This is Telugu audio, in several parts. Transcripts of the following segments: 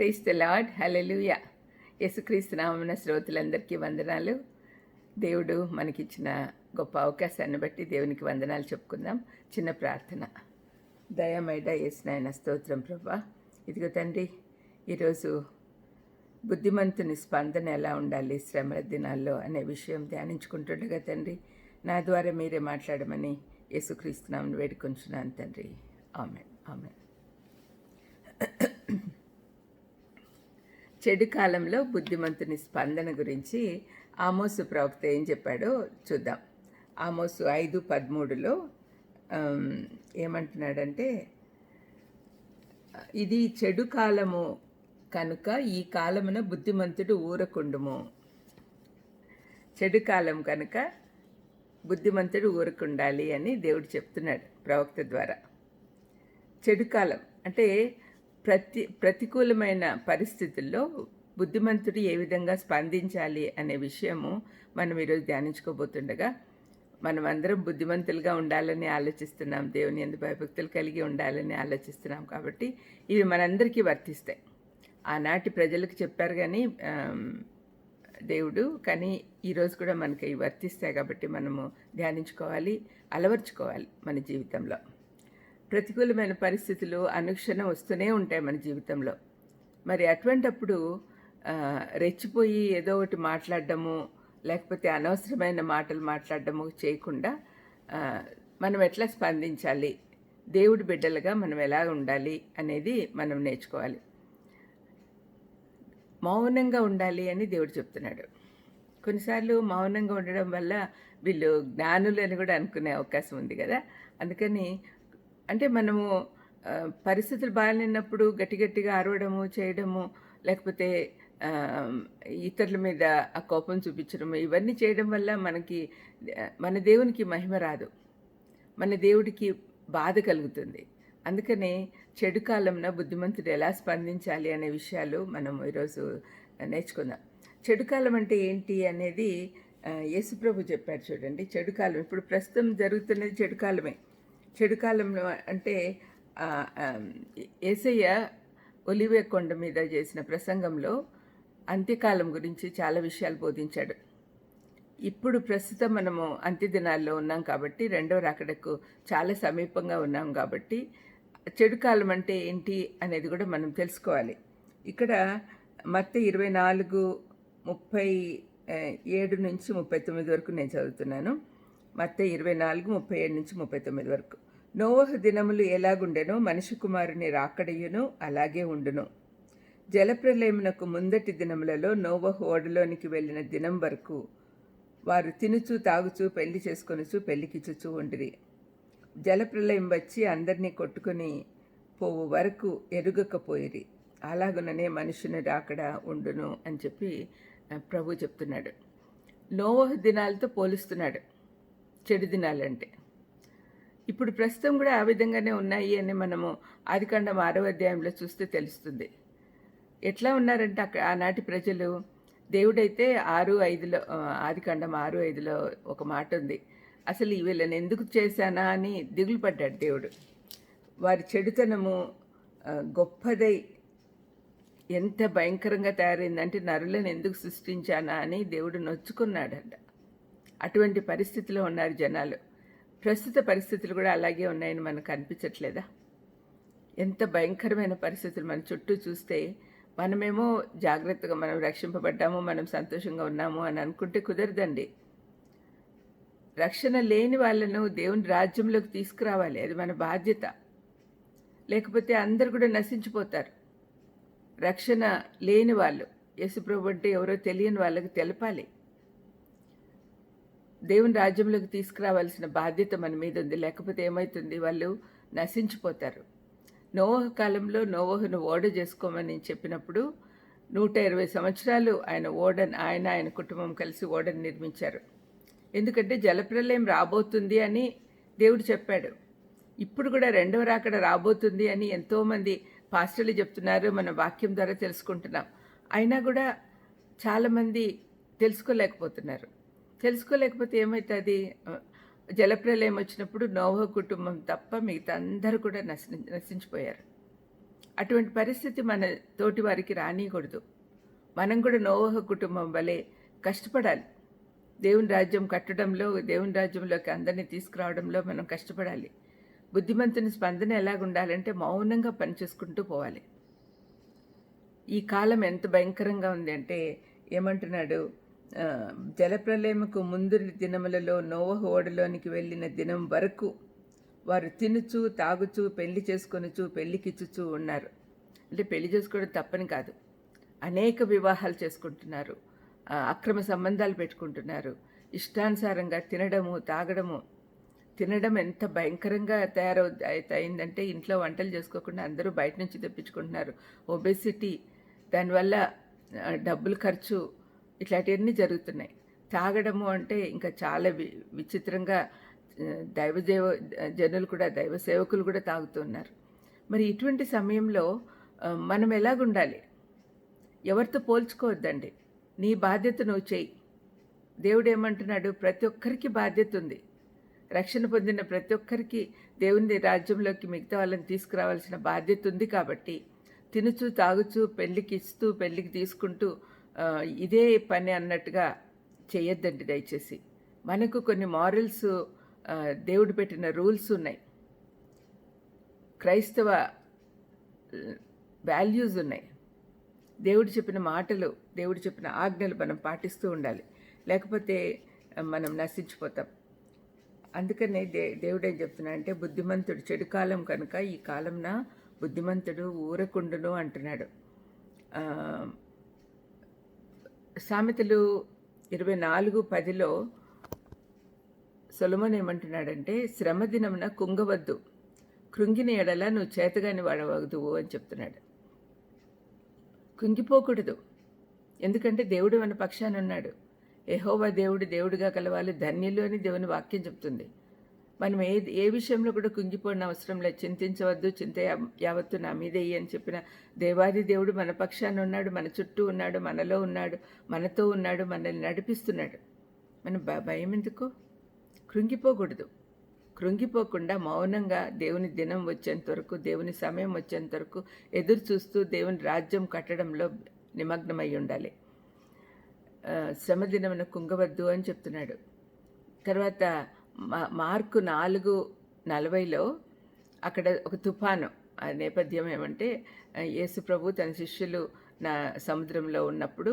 ప్రైస్ ద లాడ్ హలెలుయ యేసుక్రీస్తు నామన శ్రోతులందరికీ వందనాలు. దేవుడు మనకిచ్చిన గొప్ప అవకాశాన్ని బట్టి దేవునికి వందనాలు చెప్పుకుందాం. చిన్న ప్రార్థన. దయమైడ యేసునాయన స్తోత్రం ప్రభా. ఇదిగో తండ్రి ఈరోజు బుద్ధిమంతుని స్పందన ఎలా ఉండాలి శ్రమల దినాల్లో అనే విషయం ధ్యానించుకుంటుండగా తండ్రి నా ద్వారా మీరే మాట్లాడమని యేసుక్రీస్తునామని వేడుకొంచున్నాను తండ్రి. ఆమె ఆమె చెడు కాలంలో బుద్ధిమంతుని స్పందన గురించి ఆమోసు ప్రవక్త ఏం చెప్పాడో చూద్దాం. ఆమోసు ఐదు పదమూడులో ఏమంటున్నాడంటే ఇది చెడు కాలము కనుక ఈ కాలమున బుద్ధిమంతుడు ఊరకుండుము. చెడు కాలం కనుక బుద్ధిమంతుడు ఊరకుండాలి అని దేవుడు చెప్తున్నాడు ప్రవక్త ద్వారా. చెడు కాలం అంటే ప్రతి ప్రతికూలమైన పరిస్థితుల్లో బుద్ధిమంతుడు ఏ విధంగా స్పందించాలి అనే విషయము మనం ఈరోజు ధ్యానించుకోబోతుండగా మనం అందరం బుద్ధిమంతులుగా ఉండాలని ఆలోచిస్తున్నాం దేవుని ఎందు భయభక్తులు కలిగి ఉండాలని ఆలోచిస్తున్నాం కాబట్టి ఇవి మనందరికీ వర్తిస్తాయి. ఆనాటి ప్రజలకు చెప్పారు కానీ దేవుడు కానీ ఈరోజు కూడా మనకి వర్తిస్తాయి కాబట్టి మనము ధ్యానించుకోవాలి అలవర్చుకోవాలి మన జీవితంలో. ప్రతికూలమైన పరిస్థితులు అనుక్షణం వస్తూనే ఉంటాయి మన జీవితంలో. మరి అటువంటప్పుడు రెచ్చిపోయి ఏదో ఒకటి మాట్లాడడము లేకపోతే అనవసరమైన మాటలు మాట్లాడడము చేయకుండా మనం ఎట్లా స్పందించాలి? దేవుడి బిడ్డలుగా మనం ఎలా ఉండాలి అనేది మనం నేర్చుకోవాలి. మౌనంగా ఉండాలి అని దేవుడు చెప్తున్నాడు. కొన్నిసార్లు మౌనంగా ఉండడం వల్ల వీళ్ళు జ్ఞానులు అని కూడా అనుకునే అవకాశం ఉంది కదా. అందుకని అంటే మనము పరిస్థితులు బాగాలేనప్పుడు గట్టి గట్టిగా అరవడము చేయడము లేకపోతే ఇతరుల మీద ఆ కోపం చూపించడము ఇవన్నీ చేయడం వల్ల మనకి మన దేవునికి మహిమ రాదు. మన దేవుడికి బాధ కలుగుతుంది. అందుకనే చెడు కాలంలో బుద్ధిమంతుడు ఎలా స్పందించాలి అనే విషయాలు మనం ఈరోజు నేర్చుకుందాం. చెడు కాలం అంటే ఏంటి అనేది యేసుప్రభు చెప్పారు చూడండి. చెడు కాలం ఇప్పుడు ప్రస్తుతం జరుగుతున్నది చెడు కాలమే. చెడు కాలంలో అంటే ఏసయ్య ఒలివే కొండ మీద చేసిన ప్రసంగంలో అంత్యకాలం గురించి చాలా విషయాలు బోధించాడు. ఇప్పుడు ప్రస్తుతం మనము అంత్యదినాల్లో ఉన్నాం కాబట్టి రెండో రాకడకు చాలా సమీపంగా ఉన్నాం కాబట్టి చెడు కాలం అంటే ఏంటి అనేది కూడా మనం తెలుసుకోవాలి. ఇక్కడ మత్త ఇరవై నాలుగు ముప్పై ఏడు నుంచి ముప్పై తొమ్మిది వరకు నేను చదువుతున్నాను. మత్త ఇరవై నాలుగు ముప్పై ఏడు నుంచి ముప్పై తొమ్మిది వరకు. నోవహ దినములు ఎలాగుండెనో మనిషి కుమారుని రాకడయును అలాగే ఉండును. జలప్రలయమునకు ముందటి దినములలో నోవహు ఓడలోనికి వెళ్ళిన దినం వరకు వారు తినుచు తాగుచు పెళ్ళి చేసుకొనుచు పెళ్ళికిచ్చుచూ ఉండిరి. జలప్రలయం వచ్చి అందరినీ కొట్టుకొని పోవు వరకు ఎరుగకపోయిరి. అలాగుననే మనుషుని రాకడ ఉండును అని చెప్పి ప్రభు చెప్తున్నాడు. నోవహు దినాలతో పోలుస్తున్నాడు. చెడు దినాలంటే. ఇప్పుడు ప్రస్తుతం కూడా ఆ విధంగానే ఉన్నాయి అని మనము ఆదికాండం ఆరో అధ్యాయంలో చూస్తే తెలుస్తుంది. ఎట్లా ఉన్నారంటే అక్కడ ఆనాటి ప్రజలు దేవుడైతే ఆరు ఐదులో ఆదికాండం ఆరు ఐదులో ఒక మాట ఉంది. అసలు ఈ వీళ్ళని ఎందుకు చేశానా అని దిగులు పడ్డాడు దేవుడు. వారి చెడుతనము గొప్పదై ఎంత భయంకరంగా తయారైందంటే నరులను ఎందుకు సృష్టించానా అని దేవుడు నొచ్చుకున్నాడంట. అటువంటి పరిస్థితిలో ఉన్నారు జనాలు. ప్రస్తుత పరిస్థితులు కూడా అలాగే ఉన్నాయని మనకు అనిపించట్లేదా? ఎంత భయంకరమైన పరిస్థితులు మన చుట్టూ చూస్తే మనమేమో జాగ్రత్తగా మనం రక్షింపబడ్డాము మనం సంతోషంగా ఉన్నాము అని అనుకుంటే కుదరదండి. రక్షణ లేని వాళ్ళను దేవుని రాజ్యంలోకి తీసుకురావాలి అది మన బాధ్యత. లేకపోతే అందరు కూడా నశించిపోతారు. రక్షణ లేని వాళ్ళు యేసుప్రభు అంటే ఎవరో తెలియని వాళ్ళకి తెలపాలి. దేవుని రాజ్యంలోకి తీసుకురావాల్సిన బాధ్యత మన మీద ఉంది. లేకపోతే ఏమవుతుంది వాళ్ళు నశించిపోతారు. నోవహ కాలంలో నోవహును ఓడ చేసుకోమని చెప్పినప్పుడు నూట ఇరవై సంవత్సరాలు ఆయన ఓడన్ ఆయన ఆయన కుటుంబం కలిసి ఓడను నిర్మించారు. ఎందుకంటే జలప్రలయం రాబోతుంది అని దేవుడు చెప్పాడు. ఇప్పుడు కూడా రెండవ రాకడ రాబోతుంది అని ఎంతోమంది పాస్టర్లు చెప్తున్నారు. మన వాక్యం ద్వారా తెలుసుకుంటున్నాం. అయినా కూడా చాలామంది తెలుసుకోలేకపోతున్నారు. తెలుసుకోలేకపోతే ఏమవుతుంది జలప్రలయం వచ్చినప్పుడు నోవహ కుటుంబం తప్ప మిగతా అందరూ కూడా నశి నశించిపోయారు. అటువంటి పరిస్థితి మన తోటి వారికి రానియకూడదు. మనం కూడా నోవహ కుటుంబం వలె కష్టపడాలి. దేవుని రాజ్యం కట్టడంలో దేవుని రాజ్యంలోకి అందరినీ తీసుకురావడంలో మనం కష్టపడాలి. బుద్ధిమంతుని స్పందన ఎలాగుండాలంటే మౌనంగా పనిచేసుకుంటూ పోవాలి. ఈ కాలం ఎంత భయంకరంగా ఉంది అంటే ఏమంటున్నాడు? జలప్రలయముకు ముందు దినములలో నోవహు ఓడలోనికి వెళ్ళిన దినం వరకు వారు తినుచు తాగుచు పెళ్ళి చేసుకొనుచు పెళ్ళికిచ్చుచూ ఉన్నారు. అంటే పెళ్ళి చేసుకోవడం తప్పని కాదు. అనేక వివాహాలు చేసుకుంటున్నారు. అక్రమ సంబంధాలు పెట్టుకుంటున్నారు. ఇష్టానుసారంగా తినడము తాగడము తినడం ఎంత భయంకరంగా తయారవు అయిందంటే ఇంట్లో వంటలు చేసుకోకుండా అందరూ బయట నుంచి తెప్పించుకుంటున్నారు. ఒబెసిటీ దానివల్ల డబ్బులు ఖర్చు ఇట్లాంటివన్నీ జరుగుతున్నాయి. తాగడము అంటే ఇంకా చాలా వి విచిత్రంగా దైవదేవ జనులు కూడా దైవ సేవకులు కూడా తాగుతున్నారు మరి ఇటువంటి సమయంలో మనం ఎలాగుండాలి? ఎవరితో పోల్చుకోవద్దండి. నీ బాధ్యత నువ్వు చేయి దేవుడు ఏమంటున్నాడు ప్రతి ఒక్కరికి బాధ్యత ఉంది. రక్షణ పొందిన ప్రతి ఒక్కరికి దేవుని రాజ్యంలోకి మిగతా వాళ్ళని తీసుకురావాల్సిన బాధ్యత ఉంది కాబట్టి తినుచు తాగుచు పెళ్ళికి ఇస్తూ పెళ్ళికి తీసుకుంటూ ఇదే పని అన్నట్టుగా చేయొద్దండి దయచేసి. మనకు కొన్ని మారల్స్ దేవుడు పెట్టిన రూల్స్ ఉన్నాయి. క్రైస్తవ వాల్యూస్ ఉన్నాయి. దేవుడు చెప్పిన మాటలు దేవుడు చెప్పిన ఆజ్ఞలు మనం పాటిస్తూ ఉండాలి. లేకపోతే మనం నశించిపోతాం. అందుకనే దే దేవుడు ఏం చెప్తున్నా అంటే బుద్ధిమంతుడు చెడు కాలం కనుక ఈ కాలంన బుద్ధిమంతుడు ఊరకుండును అంటున్నాడు. సామెతలు ఇరవై నాలుగు పదిలో సొలమన్ ఏమంటున్నాడంటే శ్రమ దినమున కుంగవద్దు. కృంగిన ఎడల నువ్వు చేతగాని వాడవద్దువు అని చెప్తున్నాడు. కుంగిపోకూడదు. ఎందుకంటే దేవుడు మన పక్షాన ఉన్నాడు. ఎహోవా దేవుడు దేవుడిగా కలవాలి. ధన్యులు అని దేవుని వాక్యం చెప్తుంది. మనం ఏ ఏ విషయంలో కూడా కుంగిపోయిన అవసరం లేదు. చింతించవద్దు చింత యావత్తు నా మీద అని చెప్పిన దేవాది దేవుడు మన పక్షాన ఉన్నాడు మన చుట్టూ ఉన్నాడు మనలో ఉన్నాడు మనతో ఉన్నాడు మనల్ని నడిపిస్తున్నాడు. మన భ- భయం ఎందుకు? కృంగిపోకూడదు. కృంగిపోకుండా మౌనంగా దేవుని దినం వచ్చేంత వరకు దేవుని సమయం వచ్చేంత వరకు ఎదురు చూస్తూ దేవుని రాజ్యం కట్టడంలో నిమగ్నమై ఉండాలి. ఆ, శ్రమ దినమున కుంగవద్దు అని చెప్తున్నాడు. తర్వాత మార్కు నాలుగు నలభైలో అక్కడ ఒక తుఫాను ఆ నేపథ్యం ఏమంటే యేసుప్రభు తన శిష్యులు నా సముద్రంలో ఉన్నప్పుడు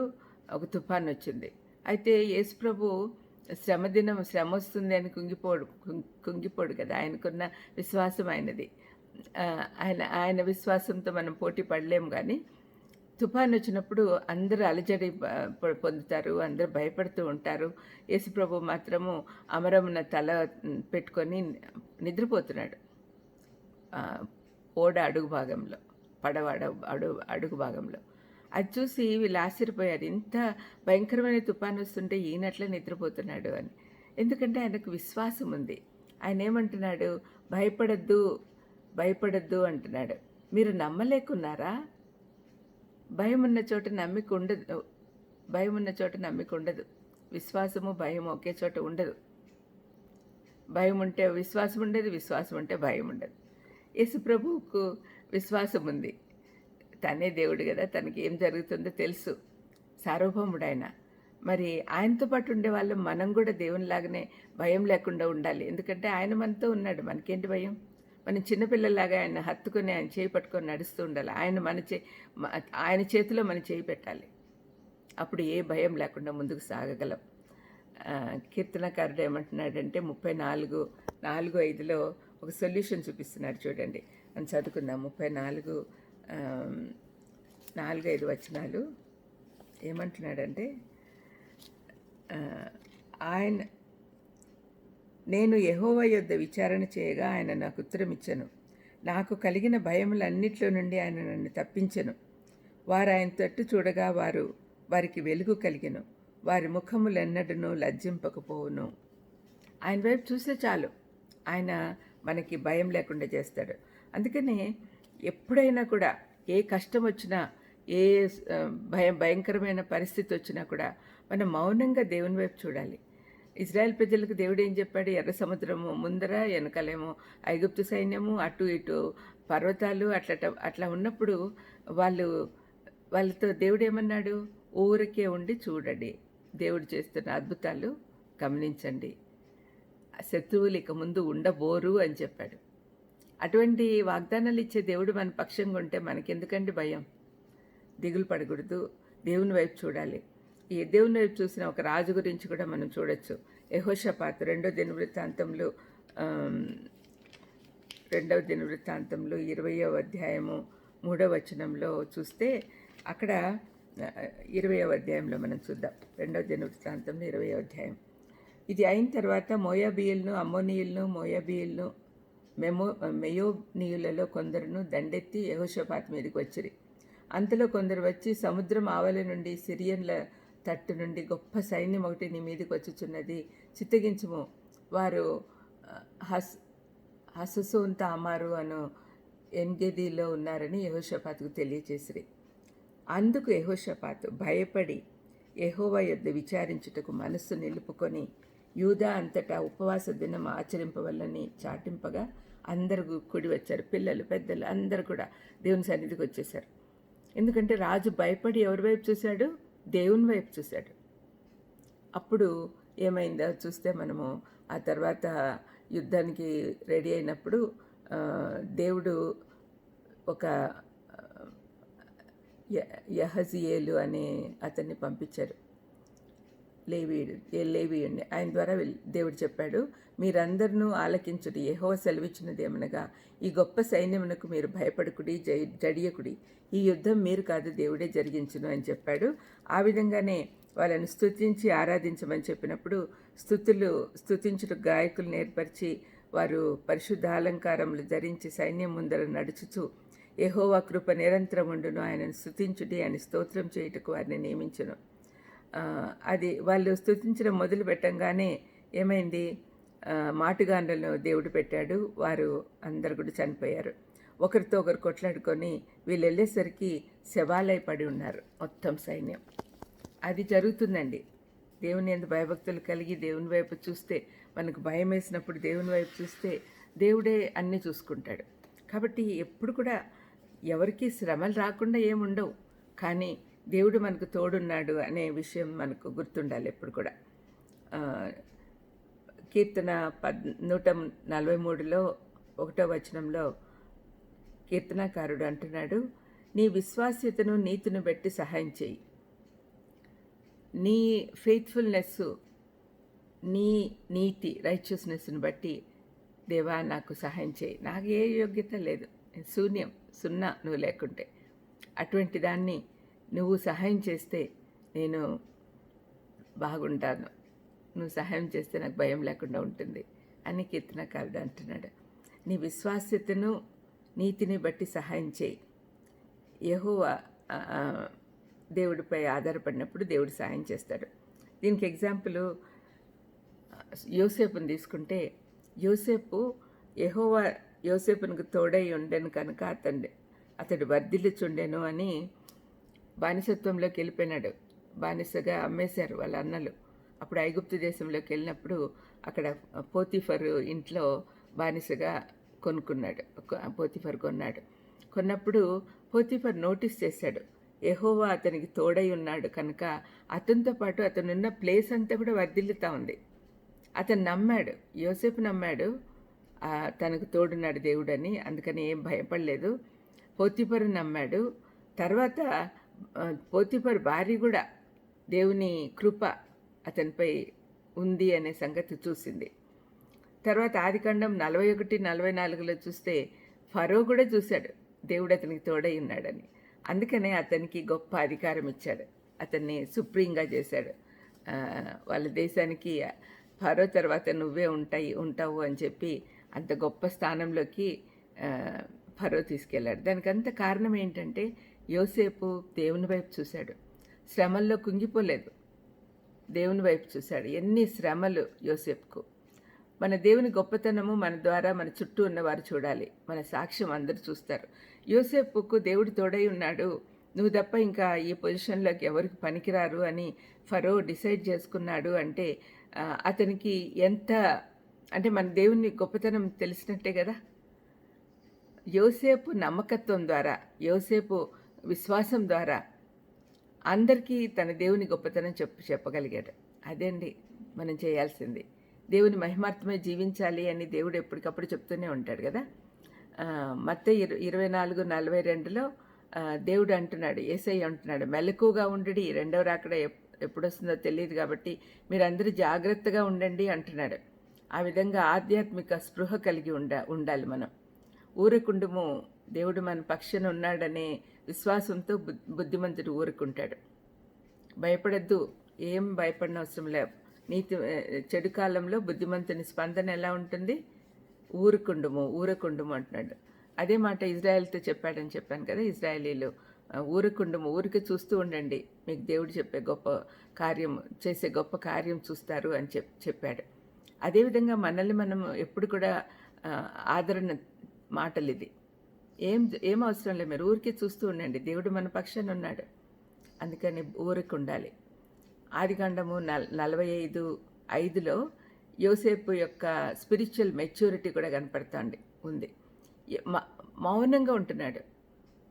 ఒక తుఫాన్ వచ్చింది. అయితే యేసుప్రభు శ్రమ దినం శ్రమ వస్తుంది అని కుంగిపోడు కుంగిపోడు కదా ఆయనకున్న విశ్వాసం ఆయనది ఆయన ఆయన విశ్వాసంతో మనం పోటీ పడలేము కానీ తుఫాన్ వచ్చినప్పుడు అందరూ అలజడి పొందుతారు అందరూ భయపడుతూ ఉంటారు. యేసుప్రభు మాత్రము అమరమున తల పెట్టుకొని నిద్రపోతున్నాడు. ఓడ అడుగు భాగంలో పడవ అడుగు అడుగు అడుగు భాగంలో. అది చూసి వీళ్ళు ఆశ్చర్యపోయారు. ఇంత భయంకరమైన తుఫాను వస్తుంటే ఈయనట్లా నిద్రపోతున్నాడు అని. ఎందుకంటే ఆయనకు విశ్వాసం ఉంది. ఆయన ఏమంటున్నాడు? భయపడద్దు భయపడద్దు అంటున్నాడు. మీరు నమ్మలేకున్నారా? భయమున్న చోట నమ్మిక ఉండదు. భయమున్న చోట నమ్మిక ఉండదు. విశ్వాసము భయం ఒకే చోట ఉండదు. భయం ఉంటే విశ్వాసం ఉండదు విశ్వాసం ఉంటే భయం ఉండదు. యేసు ప్రభువుకు విశ్వాసం ఉంది. తనే దేవుడు కదా తనకి ఏం జరుగుతుందో తెలుసు. సార్వభౌముడు ఆయన మరి ఆయనతో పాటు ఉండే వాళ్ళు మనం కూడా దేవునిలాగానే భయం లేకుండా ఉండాలి. ఎందుకంటే ఆయన మనతో ఉన్నాడు. మనకేంటి భయం? మనం చిన్నపిల్లలాగా ఆయన హత్తుకొని ఆయన చేయి పట్టుకొని నడుస్తూ ఉండాలి. ఆయన మన చే ఆయన చేతిలో మనం చేయి పెట్టాలి. అప్పుడు ఏ భయం లేకుండా ముందుకు సాగగలం. కీర్తనకారుడు ఏమంటున్నాడంటే ముప్పై నాలుగు నాలుగు ఐదులో ఒక సొల్యూషన్ చూపిస్తున్నాడు చూడండి. అని చదువుకుందాం. ముప్పై నాలుగు నాలుగు ఐదు వచనాలు. ఏమంటున్నాడంటే ఆయన నేను యహోవ యొద్ద విచారణ చేయగా ఆయన నాకు ఉత్తరమిచ్చను. నాకు కలిగిన భయములన్నిట్లో నుండి ఆయన నన్ను తప్పించెను. వారు ఆయన తట్టు చూడగా వారు వారికి వెలుగు కలిగెను. వారి ముఖములెన్నడను లజ్జింపకపోవును. ఆయన వైపు చూస్తే చాలు. ఆయన మనకి భయం లేకుండా చేస్తాడు. అందుకనే ఎప్పుడైనా కూడా ఏ కష్టం వచ్చినా ఏ భయం భయంకరమైన పరిస్థితి వచ్చినా కూడా మనం మౌనంగా దేవుని వైపు చూడాలి. ఇజ్రాయెల్ ప్రజలకు దేవుడు ఏం చెప్పాడు? ఎర్ర సముద్రము ముందర వెనకలేమో ఐగుప్తు సైన్యము అటు ఇటు పర్వతాలు అట్లా అట్లా ఉన్నప్పుడు వాళ్ళు వాళ్ళతో దేవుడు ఏమన్నాడు? ఊరికే ఉండి చూడండి. దేవుడు చేస్తున్న అద్భుతాలు గమనించండి. శత్రువులు ఇక ముందు ఉండబోరు అని చెప్పాడు. అటువంటి వాగ్దానాలు ఇచ్చే దేవుడు మన పక్షంగా ఉంటే మనకెందుకండి భయం? దిగులు పడకూడదు. దేవుని వైపు చూడాలి. ఈ దేవుని చూసిన ఒక రాజు గురించి కూడా మనం చూడొచ్చు. యహోషపాత్ రెండో దిన వృత్తాంతంలో రెండవ దిన వృత్తాంతంలో ఇరవయో అధ్యాయము మూడవ వచనంలో చూస్తే అక్కడ ఇరవయో అధ్యాయంలో మనం చూద్దాం. రెండవ దిన వృత్తాంతంలో ఇరవయో అధ్యాయం. ఇది అయిన తర్వాత మోయాబియల్ను అమ్మోనియల్ను మోయాబియల్ను మెమో మెయోనీయులలో కొందరును దండెత్తి యహోషపాత్ మీదకి వచ్చిరి. అంతలో కొందరు వచ్చి సముద్రం ఆవల నుండి సిరియన్ల తట్టు నుండి గొప్ప సైన్యం ఒకటి నీ మీదకి వచ్చుచున్నది. చిత్తగించుము. వారు హస్ హససోన్ తామారు అను ఎన్గెదీలో ఉన్నారని యహోషపాతుకు తెలియచేసిరి. అందుకు యహోషపాతు భయపడి యహోవా యొద్ద విచారించుటకు మనస్సు నిలుపుకొని యూదా అంతటా ఉపవాస దినం ఆచరింపవల్లని చాటింపగా అందరు కూడి వచ్చారు. పిల్లలు పెద్దలు అందరు కూడా దేవుని సన్నిధికి వచ్చేసారు ఎందుకంటే రాజు భయపడి ఎవరి వైపు చూశాడు? దేవుని వైపు చూశాడు. అప్పుడు ఏమైందో చూస్తే మనము ఆ తర్వాత యుద్ధానికి రెడీ అయినప్పుడు దేవుడు ఒక యహజియేలు అనే అతన్ని పంపించారు. లేవీయుడు ఏ లేవీయుడిని ఆయన ద్వారా దేవుడు చెప్పాడు మీరందరినూ ఆలకించుడి. యెహోవా సెలవిచ్చినది ఏమనగా ఈ గొప్ప సైన్యమునకు మీరు భయపడకుడి జై జడియకుడి. ఈ యుద్ధం మీరు కాదు దేవుడే జరిగించును అని చెప్పాడు. ఆ విధంగానే వాళ్ళను స్తుతించి ఆరాధించమని చెప్పినప్పుడు స్థుతులు స్థుతించుట గాయకులు నేర్పరిచి వారు పరిశుద్ధ అలంకారములు ధరించి సైన్యం ముందర నడుచుచు యెహోవా కృప నిరంతరం ఉండును ఆయనను స్తుతించుడి అని స్తోత్రం చేయుటకు వారిని నియమించును. అది వాళ్ళు స్థుతించడం మొదలు పెట్టంగానే ఏమైంది? మాటుగాన్లను దేవుడు పెట్టాడు. వారు అందరు కూడా చనిపోయారు. ఒకరితో ఒకరు కొట్లాడుకొని వీళ్ళు వెళ్ళేసరికి శవాలై పడి ఉన్నారు మొత్తం సైన్యం. అది జరుగుతుందండి. దేవుని ఎందు భయభక్తులు కలిగి దేవుని వైపు చూస్తే మనకు భయం వేసినప్పుడు దేవుని వైపు చూస్తే దేవుడే అన్నీ చూసుకుంటాడు. కాబట్టి ఎప్పుడు కూడా ఎవరికి శ్రమలు రాకుండా ఏముండవు. కానీ దేవుడు మనకు తోడున్నాడు అనే విషయం మనకు గుర్తుండాలి ఎప్పుడు కూడా. కీర్తన పద్ నూట నలభై మూడులో ఒకటో వచనంలో కీర్తనాకారుడు అంటున్నాడు నీ విశ్వాస్యతను నీతిని బట్టి సహాయం చేయి. నీ ఫెయిత్ఫుల్నెస్ నీ నీతి రైచియస్నెస్ని బట్టి దేవా నాకు సహాయం చేయి. నాకు ఏ యోగ్యత లేదు. శూన్యం సున్నా నువ్వు లేకుంటే. అటువంటి దాన్ని నువ్వు సహాయం చేస్తే నేను బాగుంటాను. నువ్వు సహాయం చేస్తే నాకు భయం లేకుండా ఉంటుంది అని కీర్తనకారుడు అంటున్నాడు. నీ విశ్వాస్యతను నీతిని బట్టి సహాయం చేయి. యెహోవా దేవుడిపై ఆధారపడినప్పుడు దేవుడు సహాయం చేస్తాడు. దీనికి ఎగ్జాంపుల్ యోసేపుని తీసుకుంటే యోసేపు యహోవా యోసేపునికి తోడై ఉండెను కనుక అతడు అతడు వర్ధిల్లుచుండెను అని బానిసత్వంలోకి వెళ్ళిపోయినాడు. బానిసగా అమ్మేశారు వాళ్ళ అన్నలు. అప్పుడు ఐగుప్తు దేశంలోకి వెళ్ళినప్పుడు అక్కడ పోతిఫర్ ఇంట్లో బానిసగా కొనుక్కున్నాడు. పోతిఫర్ కొన్నాడు. కొన్నప్పుడు పోతిఫర్ నోటీస్ చేశాడు. ఎహోవా అతనికి తోడై ఉన్నాడు కనుక అతనితో పాటు అతనున్న ప్లేస్ అంతా కూడా వర్ధిల్లుతా ఉంది. అతను నమ్మాడు. యోసేపు నమ్మాడు. తనకు తోడున్నాడు దేవుడని. అందుకని ఏం భయపడలేదు. పోతిపరు నమ్మాడు. తర్వాత పోతిఫర్ భార్య కూడా దేవుని కృప అతనిపై ఉంది అనే సంగతి చూసింది. తర్వాత ఆదికాండం నలభై ఒకటి నలభై నాలుగులో చూస్తే ఫరో కూడా చూశాడు దేవుడు అతనికి తోడై ఉన్నాడని. అందుకనే అతనికి గొప్ప అధికారం ఇచ్చాడు అతన్ని సుప్రీంగా చేశాడు. వాళ్ళ దేశానికి ఫరో తర్వాత నువ్వే ఉంటాయి ఉంటావు అని చెప్పి అంత గొప్ప స్థానంలోకి ఫరో తీసుకెళ్ళాడు దానికి అంత కారణం ఏంటంటే యోసేపు దేవుని వైపు చూశాడు. శ్రమల్లో కుంగిపోలేదు. దేవుని వైపు చూశాడు. ఎన్ని శ్రమలు యోసేపుకు. మన దేవుని గొప్పతనము మన ద్వారా మన చుట్టూ ఉన్నవారు చూడాలి. మన సాక్ష్యం అందరూ చూస్తారు. యోసేపుకు దేవుడు తోడై ఉన్నాడు. నువ్వు తప్ప ఇంకా ఈ పొజిషన్లోకి ఎవరికి పనికిరారు అని ఫరో డిసైడ్ చేసుకున్నాడు అంటే అతనికి ఎంత అంటే మన దేవుని గొప్పతనం తెలిసినట్టే కదా? యోసేపు నమ్మకత్వం ద్వారా యోసేపు విశ్వాసం ద్వారా అందరికీ తన దేవుని గొప్పతనం చెప్పు చెప్పగలిగాడు. అదేండి మనం చేయాల్సింది. దేవుని మహిమార్థమే జీవించాలి అని దేవుడు ఎప్పటికప్పుడు చెప్తూనే ఉంటాడు కదా. మత్త ఇరు ఇరవై నాలుగు నలభై రెండులో దేవుడు అంటున్నాడు ఏసై అంటున్నాడు మెలకుగా ఉండి రెండవ రాకడ ఎప్- ఎప్పుడు వస్తుందో తెలియదు కాబట్టి మీరందరూ జాగ్రత్తగా ఉండండి అంటున్నాడు. ఆ విధంగా ఆధ్యాత్మిక స్పృహ కలిగి ఉండ ఉండాలి మనం. ఊరకుండుము దేవుడు మన పక్షన ఉన్నాడనే విశ్వాసంతో బుద్ధిమంతుడు ఊరుకుంటాడు. భయపడద్దు ఏం భయపడిన అవసరం లేదు నీతి చెడు కాలంలో బుద్ధిమంతుని స్పందన ఎలా ఉంటుంది? ఊరుకుండుము ఊరకుండుము అంటున్నాడు. అదే మాట ఇజ్రాయెల్తో చెప్పాడని చెప్పాను కదా ఇజ్రాయలీలు. ఆ, ఊరకుండుము ఊరికి చూస్తూ ఉండండి. మీకు దేవుడు చెప్పే గొప్ప కార్యం చేసే గొప్ప కార్యం చూస్తారు అని చెప్ చెప్పాడు. అదేవిధంగా మనల్ని మనం ఎప్పుడు కూడా ఆదరణ మాటలు ఇది ఏం ఏం అవసరం లేదు. మీరు ఊరికే చూస్తూ ఉండండి. దేవుడు మన పక్షాన ఉన్నాడు. అందుకని ఊరికి ఉండాలి. ఆదికాండము నల్ నలభై ఐదు ఐదులో యోసేపు యొక్క స్పిరిచువల్ మెచ్యూరిటీ కూడా కనపడుతుంది ఉంది. మ- మౌనంగా ఉంటున్నాడు.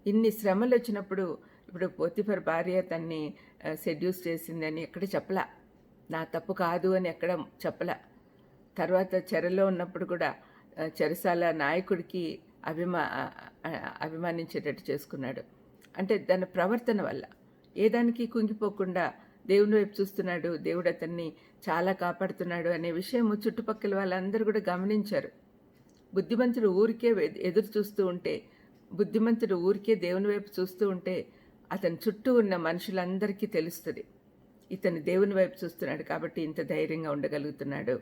ఇన్ని శ్రమలు వచ్చినప్పుడు ఇప్పుడు పోతిఫర్ భార్య తన్ని సెడ్యూస్ చేసిందని ఎక్కడ చెప్పలా. నా తప్పు కాదు అని ఎక్కడ చెప్పలా. తర్వాత చెరలో ఉన్నప్పుడు కూడా చెరసాల నాయకుడికి అభిమా అభిమానించేటట్టు చేసుకున్నాడు. అంటే దాని ప్రవర్తన వల్ల. ఏ దానికి కుంగిపోకుండా దేవుని వైపు చూస్తున్నాడు దేవుడు అతన్ని చాలా కాపాడుతున్నాడు అనే విషయం చుట్టుపక్కల వాళ్ళందరూ కూడా గమనించారు. బుద్ధిమంతుడు ఊరికే ఎదురు చూస్తూ ఉంటే బుద్ధిమంతుడు ఊరికే దేవుని వైపు చూస్తూ ఉంటే అతని చుట్టూ ఉన్న మనుషులందరికీ తెలుస్తుంది. ఇతను దేవుని వైపు చూస్తున్నాడు కాబట్టి ఇంత ధైర్యంగా ఉండగలుగుతున్నాడు.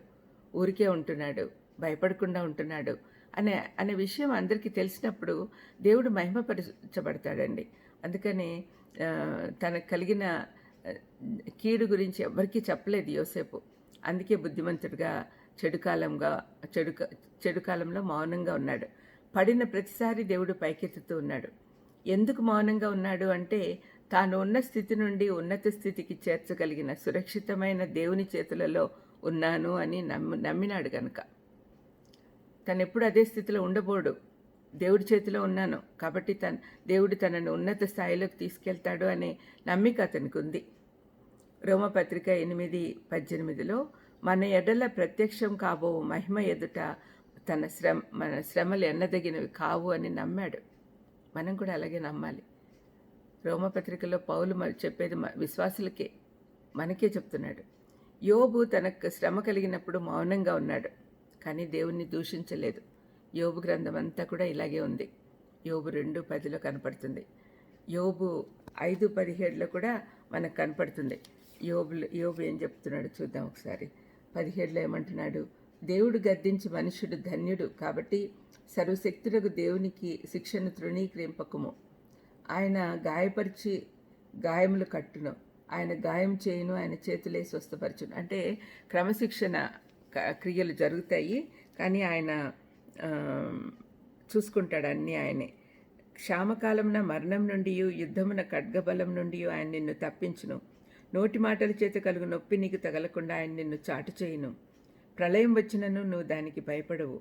ఊరికే ఉంటున్నాడు భయపడకుండా ఉంటున్నాడు. అనే అనే విషయం అందరికీ తెలిసినప్పుడు దేవుడు మహిమపరచబడతాడండి. అందుకని తనకు కలిగిన కీడు గురించి ఎవరికీ చెప్పలేదు యోసేపు. అందుకే బుద్ధిమంతుడిగా చెడు కాలంగా చెడు చెడు కాలంలో మౌనంగా ఉన్నాడు. పడిన ప్రతిసారి దేవుడు పైకెత్తుతూ ఉన్నాడు. ఎందుకు మౌనంగా ఉన్నాడు అంటే తాను ఉన్న స్థితి నుండి ఉన్నత స్థితికి చేర్చగలిగిన సురక్షితమైన దేవుని చేతులలో ఉన్నాను అని నమ్మి నమ్మినాడు కనుక తను ఎప్పుడు అదే స్థితిలో ఉండబోడు. దేవుడి చేతిలో ఉన్నాను. కాబట్టి తన దేవుడు తనను ఉన్నత స్థాయిలోకి తీసుకెళ్తాడు అనే నమ్మిక అతనికి ఉంది రోమపత్రిక ఎనిమిది పద్దెనిమిదిలో మన ఎడల ప్రత్యక్షం కాబో మహిమ ఎదుట తన శ్రమ మన శ్రమలు ఎన్నదగినవి కావు అని నమ్మాడు. మనం కూడా అలాగే నమ్మాలి. రోమపత్రికలో పౌలు మరి చెప్పేది విశ్వాసులకే మనకే చెప్తున్నాడు. యోబు తనకు శ్రమ కలిగినప్పుడు మౌనంగా ఉన్నాడు. కానీ దేవుణ్ణి దూషించలేదు. యోబు గ్రంథం అంతా కూడా ఇలాగే ఉంది. యోబు రెండు పదిలో కనపడుతుంది. యోబు ఐదు పదిహేడులో కూడా మనకు కనపడుతుంది. యోబు యోబు ఏం చెప్తున్నాడు చూద్దాం ఒకసారి. పదిహేడులో ఏమంటున్నాడు? దేవుడు గద్దించి మనుషుడు ధన్యుడు కాబట్టి సర్వశక్తులకు దేవునికి శిక్షను తృణీకరింపకము. ఆయన గాయపరిచి గాయములు కట్టును. ఆయన గాయం చేయును ఆయన చేతులే స్వస్థపరచును. అంటే క్రమశిక్షణ క్రియలు జరుగుతాయి. కానీ ఆయన చూసుకుంటాడు అన్నీ ఆయనే. క్షామకాలమున మరణం నుండి యుద్ధమున ఖడ్గబలం నుండి ఆయన నిన్ను తప్పించును. నోటి మాటల చేత కలుగు నొప్పి నీకు తగలకుండా ఆయన నిన్ను చాటు చేయును. ప్రళయం వచ్చినను నువ్వు దానికి భయపడవు.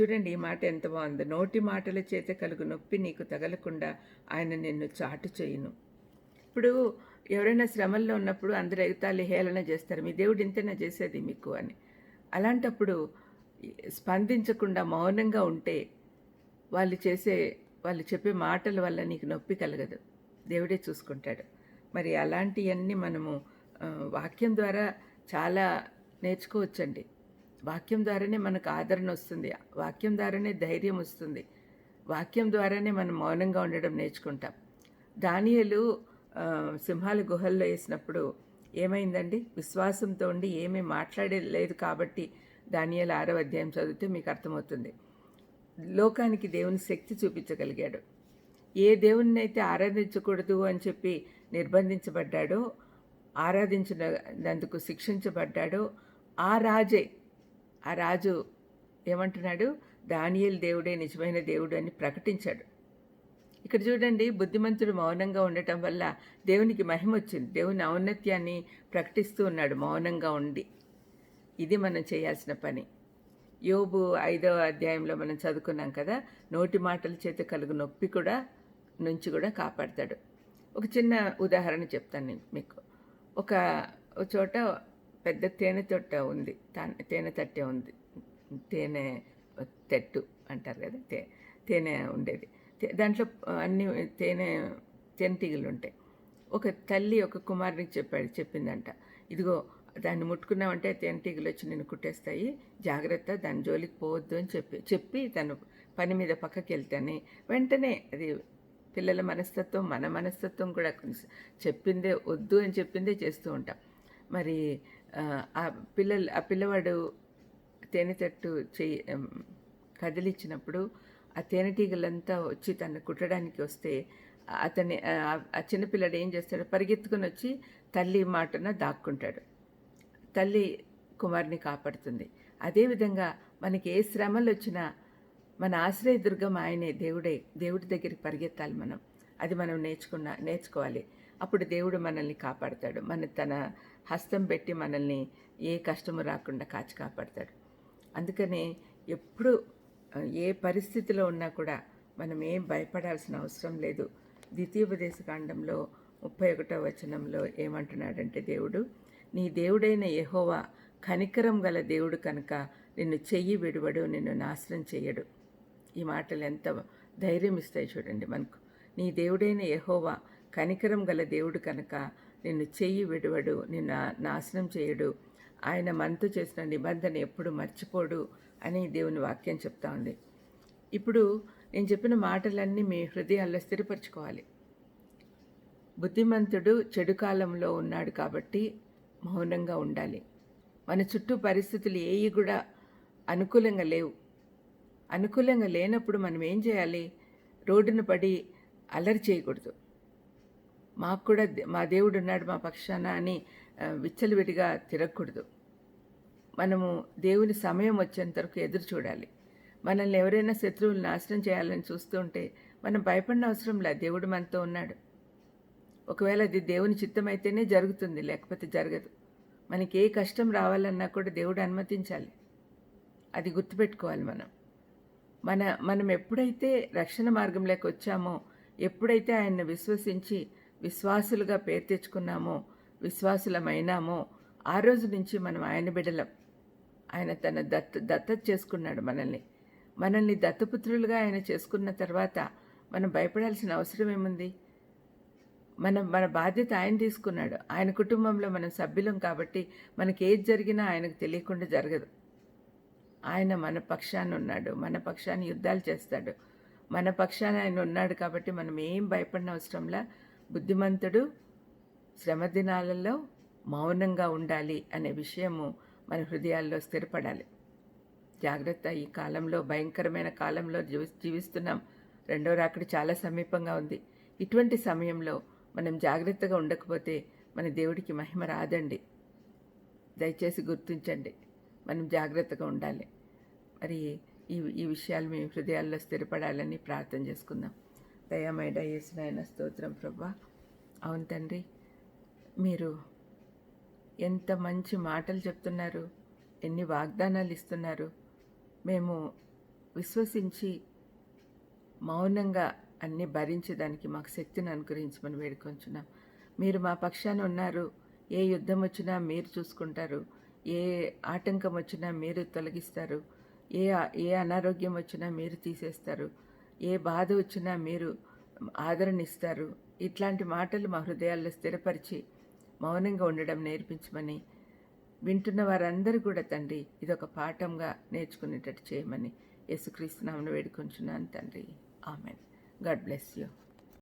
చూడండి ఈ మాట ఎంత బాగుంది. నోటి మాటల చేత కలుగు నొప్పి నీకు తగలకుండా ఆయన నిన్ను చాటు చేయను. ఇప్పుడు ఎవరైనా శ్రమల్లో ఉన్నప్పుడు అందరు ఎగతాళి హేళన చేస్తారు. మీ దేవుడు ఇంతేనా చేసేది మీకు? అని. అలాంటప్పుడు స్పందించకుండా మౌనంగా ఉంటే వాళ్ళు చేసే వాళ్ళు చెప్పే మాటల వల్ల నీకు నొప్పి కలగదు. దేవుడే చూసుకుంటాడు. మరి అలాంటివన్నీ మనము వాక్యం ద్వారా చాలా నేర్చుకోవచ్చండి. వాక్యం ద్వారానే మనకు ఆదరణ వస్తుంది. వాక్యం ద్వారానే ధైర్యం వస్తుంది. వాక్యం ద్వారానే మనం మౌనంగా ఉండడం నేర్చుకుంటాం. దానియలు సింహాల గుహల్లో వేసినప్పుడు ఏమైందండి? విశ్వాసంతో ఉండి ఏమీ మాట్లాడలేదు కాబట్టి దానియాల ఆరో అధ్యాయం చదివితే మీకు అర్థమవుతుంది. లోకానికి దేవుని శక్తి చూపించగలిగాడు. ఏ దేవుణ్ణి అయితే ఆరాధించకూడదు అని చెప్పి నిర్బంధించబడ్డాడో ఆరాధించినందుకు శిక్షించబడ్డాడో ఆ రాజే ఆ రాజు ఏమంటున్నాడు? దానియల్ దేవుడే నిజమైన దేవుడు అని ప్రకటించాడు. ఇక్కడ చూడండి బుద్ధిమంతుడు మౌనంగా ఉండటం వల్ల దేవునికి మహిమ వచ్చింది. దేవుని ఔన్నత్యాన్ని ప్రకటిస్తూ ఉన్నాడు మౌనంగా ఉండి. ఇది మనం చేయాల్సిన పని. యోబు ఐదవ అధ్యాయంలో మనం చదువుకున్నాం కదా నోటి మాటల చేత కలుగు నొప్పి కూడా నుంచి కూడా కాపాడతాడు. ఒక చిన్న ఉదాహరణ చెప్తాను నేను మీకు. ఒక చోట పెద్ద తేనె తొట్ట ఉంది తేనె తట్టె ఉంది తేనె తెట్టు అంటారు కదా తే తేనె ఉండేది. దాంట్లో అన్ని తేనె తేనెటీగలు ఉంటాయి. ఒక తల్లి ఒక కుమారునికి చెప్పాడు చెప్పిందంట. ఇదిగో దాన్ని ముట్టుకున్నామంటే తేనెటీగలు వచ్చి నేను కుట్టేస్తాయి. జాగ్రత్త దాని జోలికి పోవద్దు అని చెప్పి చెప్పి తను పని మీద పక్కకి వెళ్తానే వెంటనే అది పిల్లల మనస్తత్వం మన మనస్తత్వం కూడా చెప్పిందే వద్దు అని చెప్పిందే చేస్తూ ఉంటాం. మరి ఆ, పిల్లలు ఆ పిల్లవాడు తేనె తట్టు చెయ్యి కదిలిచ్చినప్పుడు ఆ తేనెటీగలంతా వచ్చి తను కుట్టడానికి వస్తే అతని ఆ చిన్నపిల్లడు ఏం చేస్తాడు? పరిగెత్తుకుని వచ్చి తల్లి మాటన దాక్కుంటాడు. తల్లి కుమారుని కాపాడుతుంది. అదేవిధంగా మనకి ఏ శ్రమలు వచ్చినా మన ఆశ్రయ దుర్గం ఆయనే దేవుడే దేవుడి దగ్గరికి పరిగెత్తాలి మనం. అది మనం నేర్చుకున్న నేర్చుకోవాలి. అప్పుడు దేవుడు మనల్ని కాపాడతాడు. మన తన హస్తం పెట్టి మనల్ని ఏ కష్టము రాకుండా కాచి కాపాడతాడు. అందుకనే ఎప్పుడు ఏ పరిస్థితిలో ఉన్నా కూడా మనం ఏం భయపడాల్సిన అవసరం లేదు. ద్వితీయోపదేశ కాండంలో ముప్పై ఒకటో వచనంలో ఏమంటున్నాడంటే దేవుడు నీ దేవుడైన యహోవా కనికరం గల దేవుడు కనుక నిన్ను చెయ్యి విడువడు నిన్ను నాశనం చేయడు ఈ మాటలు ఎంత ధైర్యం ఇస్తాయి చూడండి మనకు. నీ దేవుడైన యహోవా కనికరం గల దేవుడు కనుక నిన్ను చెయ్యి విడువడు నిన్ను నాశనం చేయడు ఆయన మనతో చేసిన నిబంధన ఎప్పుడు మర్చిపోడు. అని దేవుని వాక్యం చెప్తా ఉంది. ఇప్పుడు నేను చెప్పిన మాటలన్నీ మీ హృదయాల్లో స్థిరపరచుకోవాలి. బుద్ధిమంతుడు చెడు కాలంలో ఉన్నాడు కాబట్టి మౌనంగా ఉండాలి. మన చుట్టూ పరిస్థితులు ఏవి కూడా అనుకూలంగా లేవు. అనుకూలంగా లేనప్పుడు మనం ఏం చేయాలి? రోడ్డున పడి అల్లరి చేయకూడదు. మాకు కూడా మా దేవుడు ఉన్నాడు మా పక్షాన అని విచ్చలవిడిగా తిరగకూడదు. మనము దేవుని సమయం వచ్చేంత వరకు ఎదురు చూడాలి. మనల్ని ఎవరైనా శత్రువులు నాశనం చేయాలని చూస్తుంటే మనం భయపడిన అవసరం లే దేవుడు మనతో ఉన్నాడు. ఒకవేళ అది దేవుని చిత్తం అయితేనే జరుగుతుంది లేకపోతే జరగదు. మనకి ఏ కష్టం రావాలన్నా కూడా దేవుడు అనుమతించాలి. అది గుర్తుపెట్టుకోవాలి మనం. మన మనం ఎప్పుడైతే రక్షణ మార్గంలోకి వచ్చామో ఎప్పుడైతే ఆయన్ని విశ్వసించి విశ్వాసులుగా పేరు తెచ్చుకున్నామో విశ్వాసులమైనామో ఆ రోజు నుంచి మనం ఆయన బిడ్డలం. ఆయన తన దత్త దత్తత చేసుకున్నాడు మనల్ని. మనల్ని దత్తపుత్రులుగా ఆయన చేసుకున్న తర్వాత మనం భయపడాల్సిన అవసరం ఏముంది? మనం మన బాధ్యత ఆయన తీసుకున్నాడు. ఆయన కుటుంబంలో మనం సభ్యులం కాబట్టి మనకి ఏది జరిగినా ఆయనకు తెలియకుండా జరగదు. ఆయన మన పక్షాన ఉన్నాడు. మన పక్షాన్ని యుద్ధాలు చేస్తాడు. మన పక్షాన ఆయన ఉన్నాడు కాబట్టి మనం ఏం భయపడిన అవసరంలా బుద్ధిమంతుడు శ్రమ దినాలలో మౌనంగా ఉండాలి అనే విషయము మన హృదయాల్లో స్థిరపడాలి. జాగ్రత్త ఈ కాలంలో భయంకరమైన కాలంలో జీవి జీవిస్తున్నాం. రెండో రాకడి చాలా సమీపంగా ఉంది. ఇటువంటి సమయంలో మనం జాగ్రత్తగా ఉండకపోతే మన దేవుడికి మహిమ రాదండి. దయచేసి గుర్తించండి. మనం జాగ్రత్తగా ఉండాలి. మరి ఈ ఈ విషయాలు మీ హృదయాల్లో స్థిరపడాలని ప్రార్థన చేసుకుందాం. దయామైడ యేసునాయన స్తోత్రం ప్రభా. అవును తండ్రి మీరు ఎంత మంచి మాటలు చెప్తున్నారు. ఎన్ని వాగ్దానాలు ఇస్తున్నారు. మేము విశ్వసించి మౌనంగా అన్ని భరించడానికి మాకు శక్తిని అనుగ్రహించమని వేడుకొంచున్నాం. మీరు మా పక్షాన ఉన్నారు. ఏ యుద్ధం వచ్చినా మీరు చూసుకుంటారు. ఏ ఆటంకం వచ్చినా మీరు తొలగిస్తారు. ఏ ఏ అనారోగ్యం వచ్చినా మీరు తీసేస్తారు. ఏ బాధ వచ్చినా మీరు ఆదరణ ఇస్తారు ఇట్లాంటి మాటలు మా హృదయాల్లో స్థిరపరిచి మౌనంగా ఉండడం నేర్పించమని వింటున్న వారందరూ కూడా తండ్రి ఇదొక పాఠంగా నేర్చుకునేటట్టు చేయమని యేసుక్రీస్తు నామను వేడుకుంటున్నాను తండ్రి. ఆమెన్. God bless you.